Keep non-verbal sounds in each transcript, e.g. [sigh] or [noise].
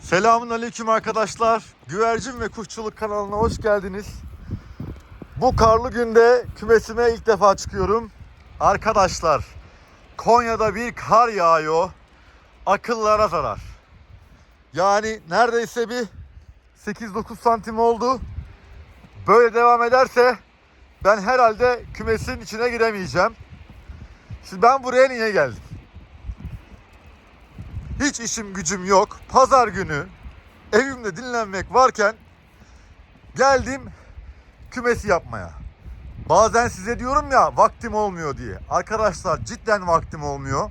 Selamun aleyküm arkadaşlar. Güvercin ve Kuşçuluk kanalına hoş geldiniz. Bu karlı günde kümesime ilk defa çıkıyorum. Arkadaşlar, Konya'da bir kar yağıyor. Akıllara zarar. Yani neredeyse bir 8-9 santim oldu. Böyle devam ederse ben herhalde kümesin içine giremeyeceğim. Şimdi ben buraya niye geldim? Hiç işim gücüm yok. Pazar günü evimde dinlenmek varken geldim kümesi yapmaya. Bazen size diyorum ya vaktim olmuyor diye. Arkadaşlar cidden vaktim olmuyor.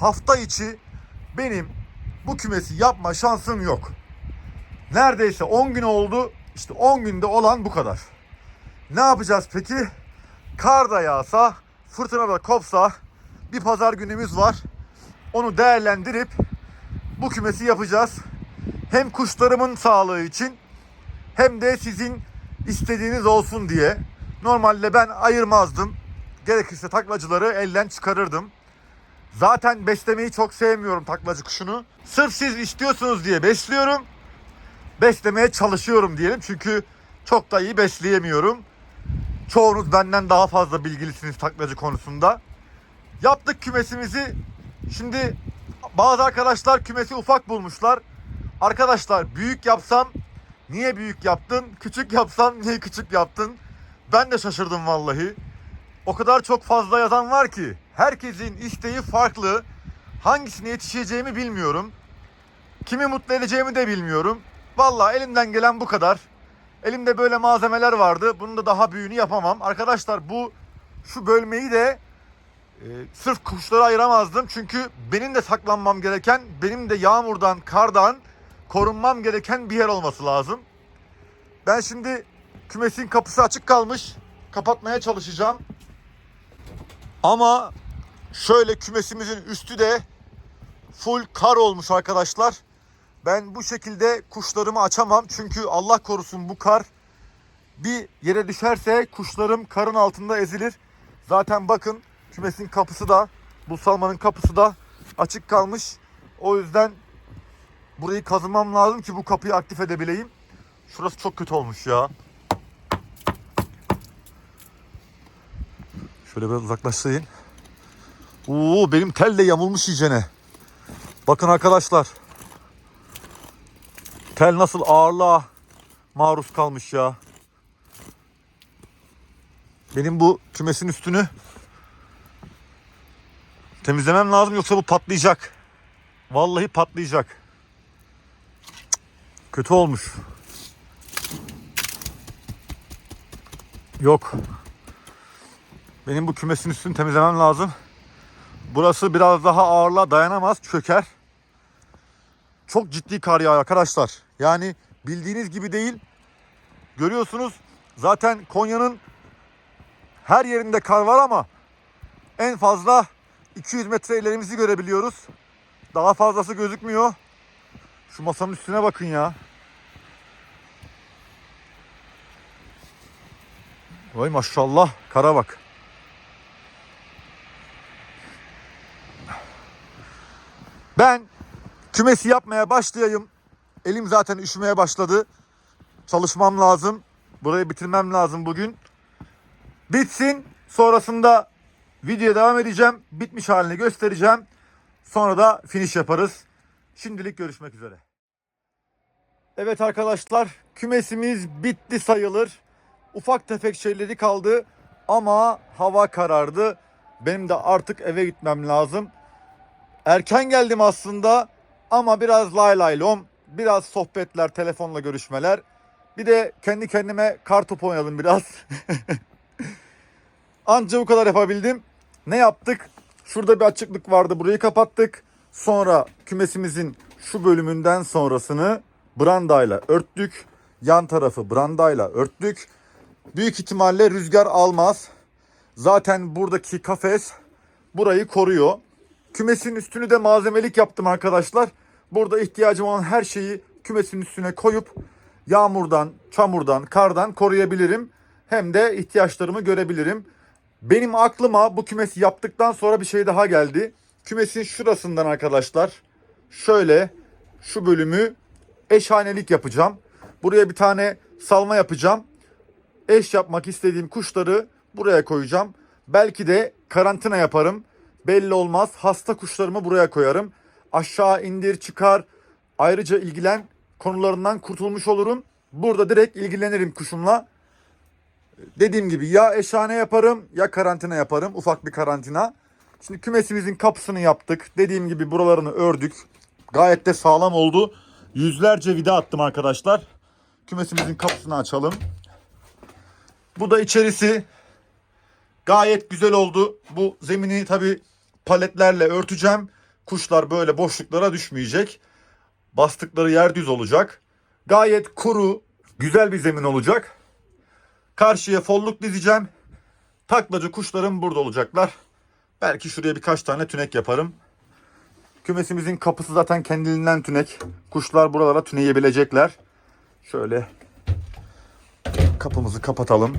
Hafta içi benim bu kümesi yapma şansım yok. Neredeyse 10 gün oldu. İşte 10 günde olan bu kadar. Ne yapacağız peki? Kar da yağsa, fırtına da kopsa bir pazar günümüz var. Onu değerlendirip bu kümesi yapacağız. Hem kuşlarımın sağlığı için hem de sizin istediğiniz olsun diye. Normalde ben ayırmazdım. Gerekirse taklacıları elden çıkarırdım. Zaten beslemeyi çok sevmiyorum taklacı kuşunu. Sırf siz istiyorsunuz diye besliyorum. Beslemeye çalışıyorum diyelim. Çünkü çok da iyi besleyemiyorum. Çoğunuz benden daha fazla bilgilisiniz taklacı konusunda. Yaptık kümesimizi. Şimdi bazı arkadaşlar kümesi ufak bulmuşlar. Arkadaşlar büyük yapsam niye büyük yaptın? Küçük yapsam niye küçük yaptın? Ben de şaşırdım vallahi. O kadar çok fazla yazan var ki herkesin isteği farklı. Hangisine yetişeceğimi bilmiyorum. Kimi mutlu edeceğimi de bilmiyorum. Vallahi elimden gelen bu kadar. Elimde böyle malzemeler vardı. Bunun da daha büyüğünü yapamam. Arkadaşlar bu şu bölmeyi de ee, sırf kuşları ayıramazdım çünkü benim de saklanmam gereken, benim de yağmurdan, kardan korunmam gereken bir yer olması lazım. Ben şimdi kümesin kapısı açık kalmış. Kapatmaya çalışacağım. Ama şöyle kümesimizin üstü de full kar olmuş arkadaşlar. Ben bu şekilde kuşlarımı açamam çünkü Allah korusun bu kar bir yere düşerse kuşlarım karın altında ezilir. Zaten bakın kümesin kapısı da bu salmanın kapısı da açık kalmış. O yüzden burayı kazımam lazım ki bu kapıyı aktif edebileyim. Şurası çok kötü olmuş ya. Şöyle biraz uzaklaştırayım. Oo benim tel de yamulmuş iyicene. Bakın arkadaşlar. Tel nasıl ağırlığa maruz kalmış ya. Benim bu kümesin üstünü Temizlemem lazım yoksa bu patlayacak. Vallahi patlayacak. Kötü olmuş. Yok. Benim bu kümesin üstünü temizlemem lazım. Burası biraz daha ağırlığa dayanamaz, çöker. Çok ciddi kar yağıyor arkadaşlar. Yani bildiğiniz gibi değil. Görüyorsunuz zaten Konya'nın her yerinde kar var ama en fazla 200 metre ilerimizi görebiliyoruz. Daha fazlası gözükmüyor. Şu masanın üstüne bakın ya. Vay maşallah kara bak. Ben kümesi yapmaya başlayayım. Elim zaten üşümeye başladı. Çalışmam lazım. Burayı bitirmem lazım bugün. Bitsin. Sonrasında Videoya devam edeceğim. Bitmiş halini göstereceğim. Sonra da finish yaparız. Şimdilik görüşmek üzere. Evet arkadaşlar kümesimiz bitti sayılır. Ufak tefek şeyleri kaldı ama hava karardı. Benim de artık eve gitmem lazım. Erken geldim aslında ama biraz lay lay lom, biraz sohbetler, telefonla görüşmeler. Bir de kendi kendime kar topu oynayalım biraz. [laughs] Anca bu kadar yapabildim. Ne yaptık? Şurada bir açıklık vardı. Burayı kapattık. Sonra kümesimizin şu bölümünden sonrasını brandayla örttük. Yan tarafı brandayla örttük. Büyük ihtimalle rüzgar almaz. Zaten buradaki kafes burayı koruyor. Kümesin üstünü de malzemelik yaptım arkadaşlar. Burada ihtiyacım olan her şeyi kümesin üstüne koyup yağmurdan, çamurdan, kardan koruyabilirim. Hem de ihtiyaçlarımı görebilirim. Benim aklıma bu kümesi yaptıktan sonra bir şey daha geldi. Kümesin şurasından arkadaşlar şöyle şu bölümü eşhanelik yapacağım. Buraya bir tane salma yapacağım. Eş yapmak istediğim kuşları buraya koyacağım. Belki de karantina yaparım. Belli olmaz. Hasta kuşlarımı buraya koyarım. Aşağı indir çıkar. Ayrıca ilgilen konularından kurtulmuş olurum. Burada direkt ilgilenirim kuşumla. Dediğim gibi ya eşhane yaparım ya karantina yaparım. Ufak bir karantina. Şimdi kümesimizin kapısını yaptık. Dediğim gibi buralarını ördük. Gayet de sağlam oldu. Yüzlerce vida attım arkadaşlar. Kümesimizin kapısını açalım. Bu da içerisi. Gayet güzel oldu. Bu zemini tabi paletlerle örteceğim. Kuşlar böyle boşluklara düşmeyecek. Bastıkları yer düz olacak. Gayet kuru, güzel bir zemin olacak. Karşıya folluk dizeceğim. Taklacı kuşlarım burada olacaklar. Belki şuraya birkaç tane tünek yaparım. Kümesimizin kapısı zaten kendiliğinden tünek. Kuşlar buralara tüneyebilecekler. Şöyle kapımızı kapatalım.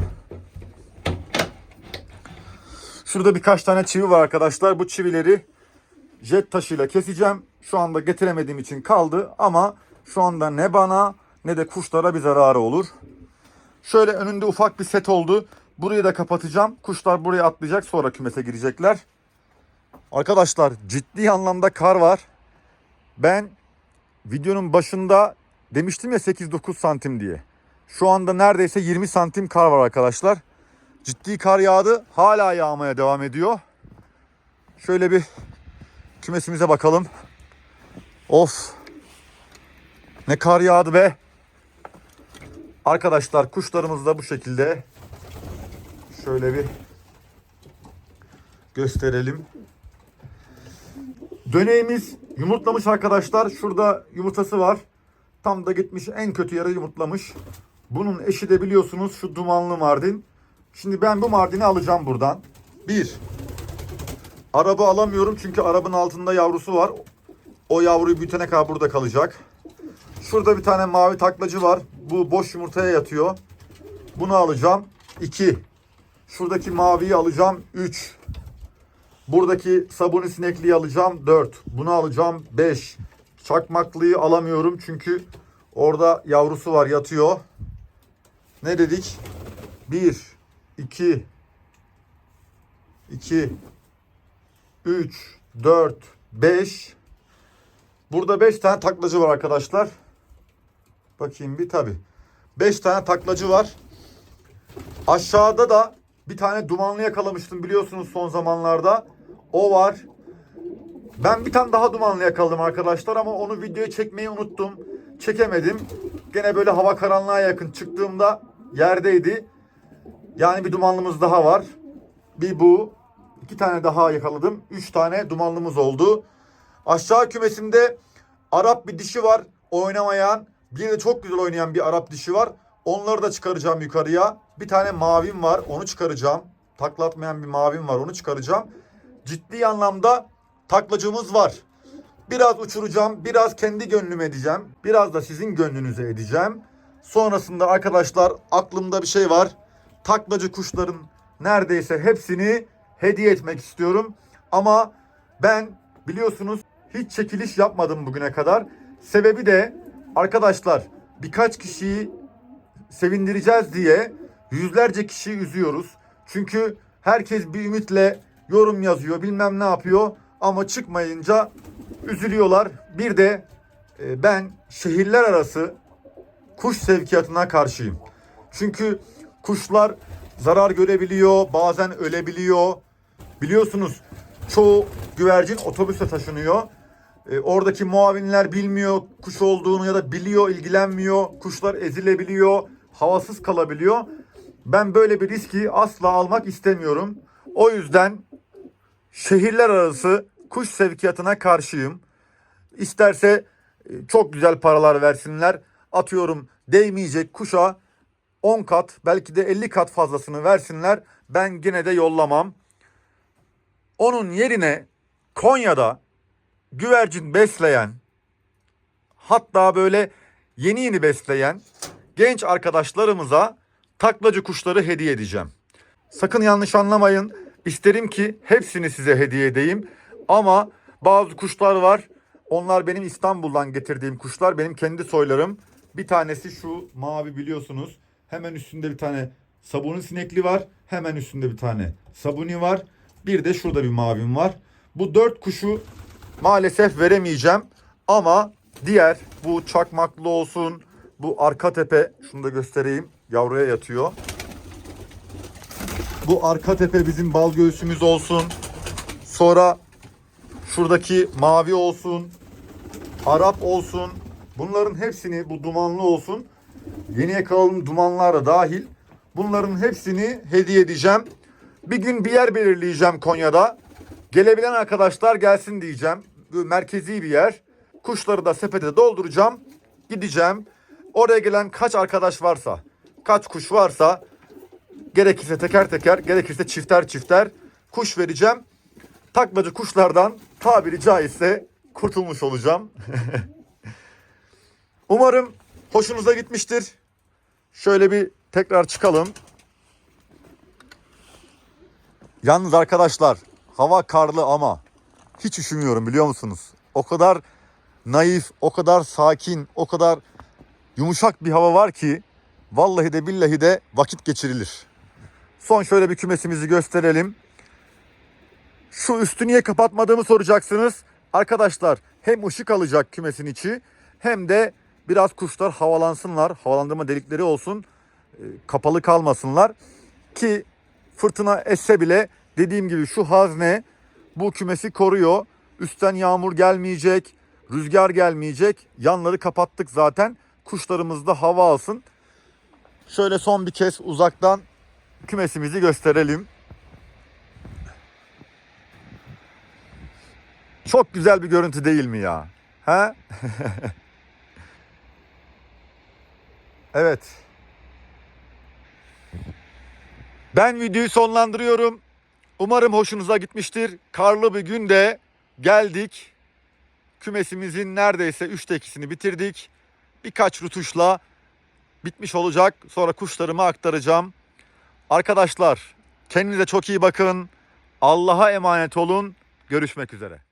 Şurada birkaç tane çivi var arkadaşlar. Bu çivileri jet taşıyla keseceğim. Şu anda getiremediğim için kaldı ama şu anda ne bana ne de kuşlara bir zararı olur. Şöyle önünde ufak bir set oldu. Burayı da kapatacağım. Kuşlar buraya atlayacak sonra kümese girecekler. Arkadaşlar ciddi anlamda kar var. Ben videonun başında demiştim ya 8-9 santim diye. Şu anda neredeyse 20 santim kar var arkadaşlar. Ciddi kar yağdı. Hala yağmaya devam ediyor. Şöyle bir kümesimize bakalım. Of. Ne kar yağdı be. Arkadaşlar kuşlarımız da bu şekilde. Şöyle bir gösterelim. Döneğimiz yumurtlamış arkadaşlar. Şurada yumurtası var. Tam da gitmiş en kötü yere yumurtlamış. Bunun eşi de biliyorsunuz şu dumanlı mardin. Şimdi ben bu mardini alacağım buradan. Bir. Araba alamıyorum çünkü arabanın altında yavrusu var. O yavruyu büyütene kadar burada kalacak. Şurada bir tane mavi taklacı var. Bu boş yumurtaya yatıyor. Bunu alacağım. 2. Şuradaki maviyi alacağım. 3. Buradaki sabuni sinekliği alacağım. 4. Bunu alacağım. 5. Çakmaklıyı alamıyorum çünkü orada yavrusu var yatıyor. Ne dedik? 1 2 2 3 4 5 Burada 5 tane taklacı var arkadaşlar. Bakayım bir tabi. 5 tane taklacı var. Aşağıda da bir tane dumanlı yakalamıştım biliyorsunuz son zamanlarda. O var. Ben bir tane daha dumanlı yakaladım arkadaşlar ama onu videoya çekmeyi unuttum. Çekemedim. Gene böyle hava karanlığa yakın çıktığımda yerdeydi. Yani bir dumanlımız daha var. Bir bu. iki tane daha yakaladım. Üç tane dumanlımız oldu. Aşağı kümesimde Arap bir dişi var oynamayan. Bir de çok güzel oynayan bir Arap dişi var. Onları da çıkaracağım yukarıya. Bir tane mavim var onu çıkaracağım. Taklatmayan bir mavim var onu çıkaracağım. Ciddi anlamda taklacımız var. Biraz uçuracağım, biraz kendi gönlüm edeceğim. Biraz da sizin gönlünüze edeceğim. Sonrasında arkadaşlar aklımda bir şey var. Taklacı kuşların neredeyse hepsini hediye etmek istiyorum. Ama ben biliyorsunuz hiç çekiliş yapmadım bugüne kadar. Sebebi de arkadaşlar birkaç kişiyi sevindireceğiz diye yüzlerce kişiyi üzüyoruz. Çünkü herkes bir ümitle yorum yazıyor bilmem ne yapıyor ama çıkmayınca üzülüyorlar. Bir de e, ben şehirler arası kuş sevkiyatına karşıyım. Çünkü kuşlar zarar görebiliyor, bazen ölebiliyor. Biliyorsunuz çoğu güvercin otobüse taşınıyor. E, oradaki muavinler bilmiyor kuş olduğunu ya da biliyor, ilgilenmiyor. Kuşlar ezilebiliyor, havasız kalabiliyor. Ben böyle bir riski asla almak istemiyorum. O yüzden şehirler arası kuş sevkiyatına karşıyım. İsterse e, çok güzel paralar versinler. Atıyorum değmeyecek kuşa 10 kat belki de 50 kat fazlasını versinler. Ben yine de yollamam. Onun yerine Konya'da güvercin besleyen hatta böyle yeni yeni besleyen genç arkadaşlarımıza taklacı kuşları hediye edeceğim. Sakın yanlış anlamayın. İsterim ki hepsini size hediye edeyim. Ama bazı kuşlar var. Onlar benim İstanbul'dan getirdiğim kuşlar. Benim kendi soylarım. Bir tanesi şu mavi biliyorsunuz. Hemen üstünde bir tane sabuni sinekli var. Hemen üstünde bir tane sabuni var. Bir de şurada bir mavim var. Bu dört kuşu maalesef veremeyeceğim. Ama diğer bu çakmaklı olsun, bu arka tepe şunu da göstereyim. Yavruya yatıyor. Bu arka tepe bizim bal göğsümüz olsun. Sonra şuradaki mavi olsun. Arap olsun. Bunların hepsini bu dumanlı olsun. Yeni yakaladığım dumanlar da dahil. Bunların hepsini hediye edeceğim. Bir gün bir yer belirleyeceğim Konya'da. Gelebilen arkadaşlar gelsin diyeceğim. Merkezi bir yer. Kuşları da sepete dolduracağım. Gideceğim. Oraya gelen kaç arkadaş varsa, kaç kuş varsa gerekirse teker teker, gerekirse çifter çifter kuş vereceğim. Taklacı kuşlardan tabiri caizse kurtulmuş olacağım. [laughs] Umarım hoşunuza gitmiştir. Şöyle bir tekrar çıkalım. Yalnız arkadaşlar hava karlı ama hiç üşümüyorum biliyor musunuz? O kadar naif, o kadar sakin, o kadar yumuşak bir hava var ki vallahi de billahi de vakit geçirilir. Son şöyle bir kümesimizi gösterelim. Şu üstü niye kapatmadığımı soracaksınız. Arkadaşlar hem ışık alacak kümesin içi hem de biraz kuşlar havalansınlar. Havalandırma delikleri olsun. e, Kapalı kalmasınlar. Ki fırtına esse bile dediğim gibi şu hazne bu kümesi koruyor. Üstten yağmur gelmeyecek, rüzgar gelmeyecek. Yanları kapattık zaten. Kuşlarımız da hava alsın. Şöyle son bir kez uzaktan kümesimizi gösterelim. Çok güzel bir görüntü değil mi ya? He? [laughs] evet. Ben videoyu sonlandırıyorum. Umarım hoşunuza gitmiştir. Karlı bir günde geldik. Kümesimizin neredeyse üçte ikisini bitirdik. Birkaç rutuşla bitmiş olacak. Sonra kuşlarımı aktaracağım. Arkadaşlar kendinize çok iyi bakın. Allah'a emanet olun. Görüşmek üzere.